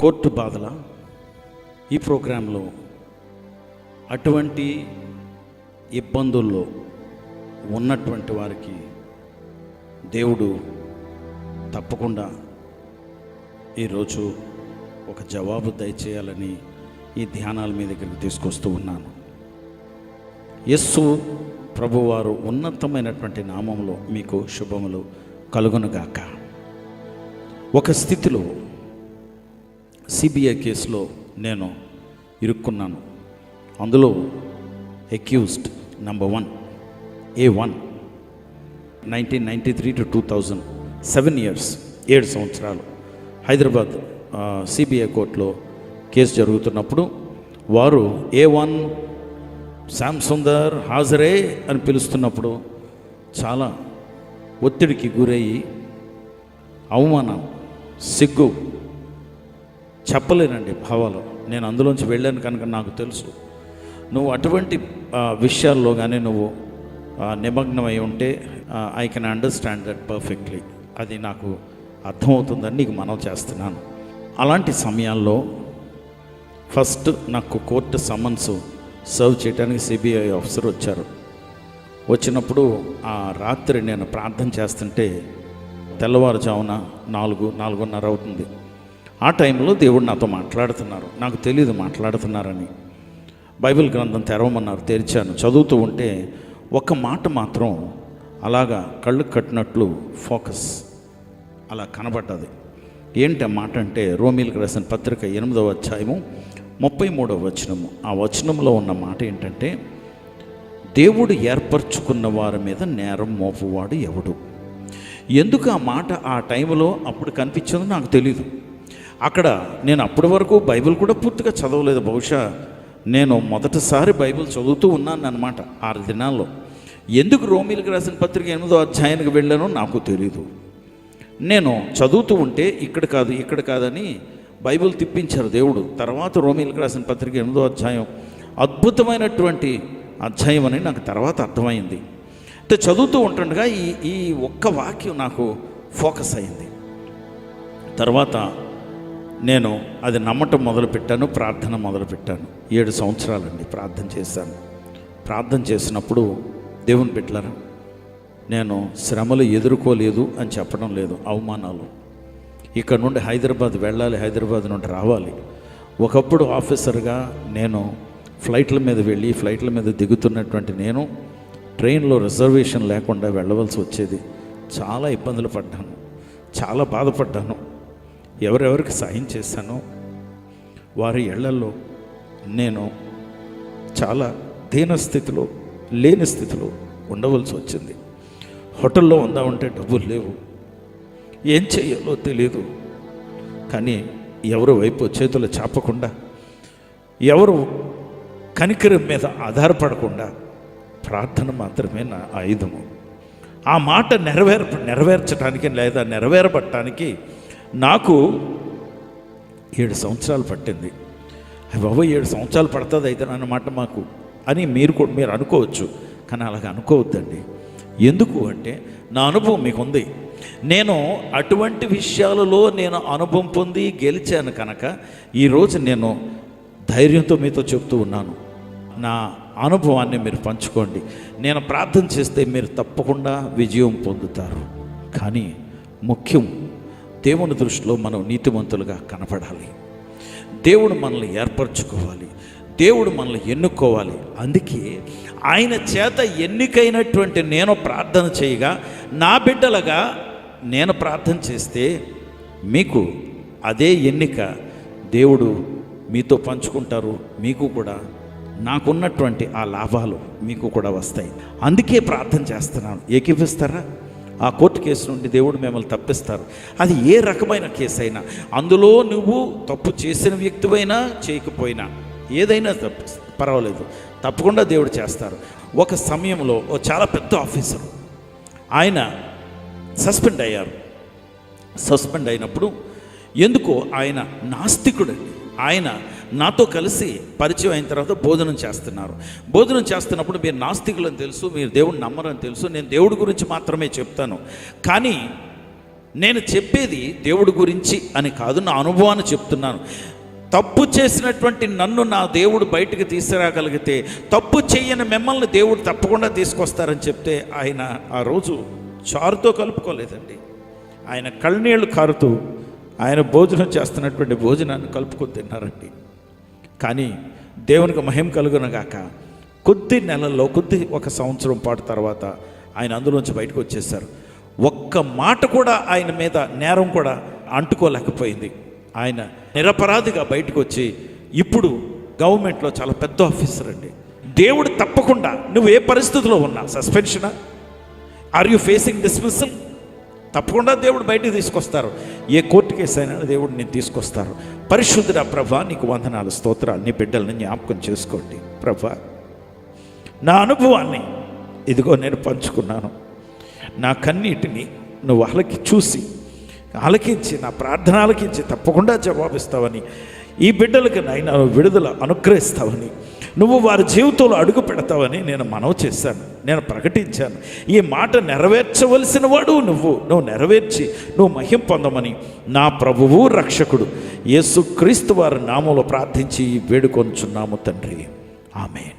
Court బాధల ఈ ప్రోగ్రాంలో అటువంటి ఇబ్బందుల్లో ఉన్నటువంటి వారికి దేవుడు తప్పకుండా ఈరోజు ఒక జవాబు దయచేయాలని ఈ ధ్యానాల మీ దగ్గరికి తీసుకొస్తూ ఉన్నాను. యస్సు ప్రభువారు ఉన్నతమైనటువంటి నామంలో మీకు శుభములు కలుగునుగాక. ఒక స్థితిలో సిబిఐ కేసులో నేను ఇరుక్కున్నాను. అందులో accused number one A one nineteen ninety three to two thousand seven years ఏడు సంవత్సరాలు. హైదరాబాద్ సిబిఐ కోర్టులో కేసు జరుగుతున్నప్పుడు వారు ఏ వన్ శ్యామ్ సుందర్ హాజరే అని పిలుస్తున్నప్పుడు చాలా ఒత్తిడికి గురయ్యి అవమానం సిగ్గు చెప్పలేనండి భావాలు. నేను అందులోంచి వెళ్ళాను కనుక నాకు తెలుసు. నువ్వు అటువంటి విషయాల్లో కానీ నువ్వు నిమగ్నమై ఉంటే I can understand that perfectly అది నాకు అర్థమవుతుందని నీకు మనం చేస్తున్నాను. అలాంటి సమయాల్లో ఫస్ట్ నాకు కోర్టు సమన్స్ సర్వ్ చేయడానికి సిబిఐ ఆఫీసర్ వచ్చారు. వచ్చినప్పుడు ఆ రాత్రి నేను ప్రార్థన చేస్తుంటే తెల్లవారుజామున నాలుగు నాలుగున్నర అవుతుంది. ఆ టైంలో దేవుడు నాతో మాట్లాడుతున్నారు. నాకు తెలియదు మాట్లాడుతున్నారని. బైబిల్ గ్రంథం తెరవమన్నారు తెరిచాను. చదువుతూ ఉంటే ఒక మాట మాత్రం అలాగా కళ్ళు కట్టినట్లు ఫోకస్ అలా కనబడ్డది. ఏంటి ఆ మాట అంటే రోమిల్కి రాసిన పత్రిక ఎనిమిదవ అధ్యాయము ముప్పై మూడవ వచనము. ఆ వచనంలో ఉన్న మాట ఏంటంటే దేవుడు ఏర్పరచుకున్న వారి మీద నేరం మోపువాడు ఎవడు? ఎందుకు ఆ మాట ఆ టైంలో అప్పుడు కనిపించిందో నాకు తెలియదు అక్కడ నేను అప్పటి వరకు బైబిల్ కూడా పూర్తిగా చదవలేదు. బహుశా నేను మొదటిసారి బైబిల్ చదువుతూ ఉన్నాను అనమాట ఆరు దినాల్లో. ఎందుకు రోమిలకు రాసిన పత్రిక ఎనిమిదో అధ్యాయానికి వెళ్ళానో నాకు తెలియదు నేను చదువుతూ ఉంటే ఇక్కడ కాదు ఇక్కడ కాదని బైబిల్ తిప్పించారు దేవుడు. తర్వాత రోమిలకు రాసిన పత్రిక ఎనిమిదో అధ్యాయం అద్భుతమైనటువంటి అధ్యాయం అని నాకు తర్వాత అర్థమైంది. అంటే చదువుతూ ఉంటుండగా ఈ ఈ ఒక్క వాక్యం నాకు ఫోకస్ అయింది. తర్వాత నేను అది నమ్మటం మొదలుపెట్టాను ప్రార్థన మొదలుపెట్టాను. ఏడు సంవత్సరాలండి ప్రార్థన చేశాను. ప్రార్థన చేసినప్పుడు దేవుని బిడ్డలారా నేను శ్రమలు ఎదుర్కోలేదు అని చెప్పడం లేదు అవమానాలు. ఇక్కడ నుండి హైదరాబాద్ వెళ్ళాలి హైదరాబాద్ నుండి రావాలి. ఒకప్పుడు ఆఫీసర్గా నేను ఫ్లైట్ల మీద వెళ్ళి ఫ్లైట్ల మీద దిగుతున్నటువంటి నేను ట్రైన్లో రిజర్వేషన్ లేకుండా వెళ్ళవలసి వచ్చేది. చాలా ఇబ్బందులు పడ్డాను. చాలా బాధపడ్డాను. ఎవరెవరికి సాయం చేశానో వారి ఇళ్ళలో నేను చాలా దీన స్థితిలో లేని స్థితిలో ఉండవలసి వచ్చింది. హోటల్లో ఉందామంటే డబ్బులు లేవు. ఏం చేయాలో తెలియదు కానీ ఎవరు వైపు చేతులు చాపకుండా ఎవరు కనికరం మీద ఆధారపడకుండా ప్రార్థన మాత్రమే నా ఆయుధము. ఆ మాట నెరవేర్ప నెరవేర్చడానికి లేదా నెరవేరబట్టడానికి నాకు ఏడు సంవత్సరాలు పట్టింది. అయ్య బాబా ఏడు సంవత్సరాలు పడుతుంది అయితే అన్నమాట మాకు అని మీరు కూడా మీరు అనుకోవచ్చు కానీ అలాగ అనుకోవద్దండి. ఎందుకు అంటే నా అనుభవం మీకు ఉంది నేను అటువంటి విషయాలలో నేను అనుభవం పొంది గెలిచాను కనుక ఈరోజు నేను ధైర్యంతో మీతో చెప్తూ ఉన్నాను. నా అనుభవాన్ని మీరు పంచుకోండి. నేను ప్రార్థన చేస్తే మీరు తప్పకుండా విజయం పొందుతారు. కానీ ముఖ్యం దేవుని దృష్టిలో మనం నీతిమంతులుగా కనపడాలి. దేవుడు మనల్ని ఏర్పరచుకోవాలి. దేవుడు మనల్ని ఎన్నుకోవాలి. అందుకే ఆయన చేత ఎన్నికైనటువంటి నేను ప్రార్థన చేయగా నా బిడ్డలుగా నేను ప్రార్థన చేస్తే మీకు అదే ఎన్నిక దేవుడు మీతో పంచుకుంటారు. మీకు కూడా నాకున్నటువంటి ఆ లాభాలు మీకు కూడా వస్తాయి. అందుకే ప్రార్థన చేస్తున్నాను. ఏకీపిస్తారా ఆ కోర్టు కేసు నుండి దేవుడు మిమ్మల్ని తప్పిస్తారు. అది ఏ రకమైన కేసు అయినా అందులో నువ్వు తప్పు చేసిన వ్యక్తివైనా చేయకపోయినా ఏదైనా తప్పు పర్వాలేదు. తప్పకుండా దేవుడు చేస్తారు. ఒక సమయంలో ఓ చాలా పెద్ద ఆఫీసరు ఆయన సస్పెండ్ అయ్యారు. సస్పెండ్ అయినప్పుడు ఎందుకో ఆయన నాస్తికుడండి. ఆయన నాతో కలిసి పరిచయం అయిన తర్వాత భోజనం చేస్తున్నారు. భోజనం చేస్తున్నప్పుడు మీరు నాస్తికులని తెలుసు మీరు దేవుడిని నమ్మరని తెలుసు నేను దేవుడి గురించి మాత్రమే చెప్తాను. కానీ నేను చెప్పేది దేవుడి గురించి అని కాదు నా అనుభవాన్ని చెప్తున్నాను. తప్పు చేసినటువంటి నన్ను నా దేవుడు బయటకు తీసుకురాగలిగితే తప్పు చేయని మిమ్మల్ని దేవుడు తప్పకుండా తీసుకొస్తారని చెప్తే ఆయన ఆ రోజు చారుతో కలుపుకోలేదండి. ఆయన కళ్ళనీళ్ళు కారుతూ ఆయన భోజనం చేస్తున్నటువంటి భోజనాన్ని కలుపుకొని తిన్నారండి. కానీ దేవునికి మహిమ కలుగునగాక కొద్ది నెలల్లో కొద్ది ఒక సంవత్సరం పాటు తర్వాత ఆయన అందులోంచి బయటకు వచ్చేసారు ఒక్క మాట కూడా ఆయన మీద నేరం కూడా అంటుకోలేకపోయింది. ఆయన నిరపరాధిగా బయటకు వచ్చి ఇప్పుడు గవర్నమెంట్లో చాలా పెద్ద ఆఫీసర్ అండి. దేవుడు తప్పకుండా నువ్వు ఏ పరిస్థితిలో ఉన్నా సస్పెన్షనా? ఆర్ యు ఫేసింగ్ డిస్మిసల్ తప్పకుండా దేవుడు బయటికి తీసుకొస్తారు. ఏ కోర్టు కేసు అయినా దేవుడు నేను తీసుకొస్తారు. పరిశుద్ధుడ ప్రభా నీకు వందనాలు స్తోత్రాలు నీ బిడ్డల్ని జ్ఞాపకం చేసుకోండి. ప్రభా నా అనుభవాన్ని ఇదిగో నేను పంచుకున్నాను. నా కన్నీటిని నువ్వు వాళ్ళకి చూసి ఆలకించి నా ప్రార్థన ఆలకించి తప్పకుండా జవాబిస్తావని ఈ బిడ్డలకు నాయన విడుదల అనుగ్రహిస్తావని నువ్వు వారి జీవితంలో అడుగు పెడతావని నేను మనవి చేశాను నేను ప్రకటించాను. ఈ మాట నెరవేర్చవలసిన వాడు నువ్వు నువ్వు నెరవేర్చి నువ్వు మహిం పొందమని నా ప్రభువు రక్షకుడు యేసుక్రీస్తు వారి నామంలో ప్రార్థించి వేడుకొంచున్నాము తండ్రి. ఆమెన్.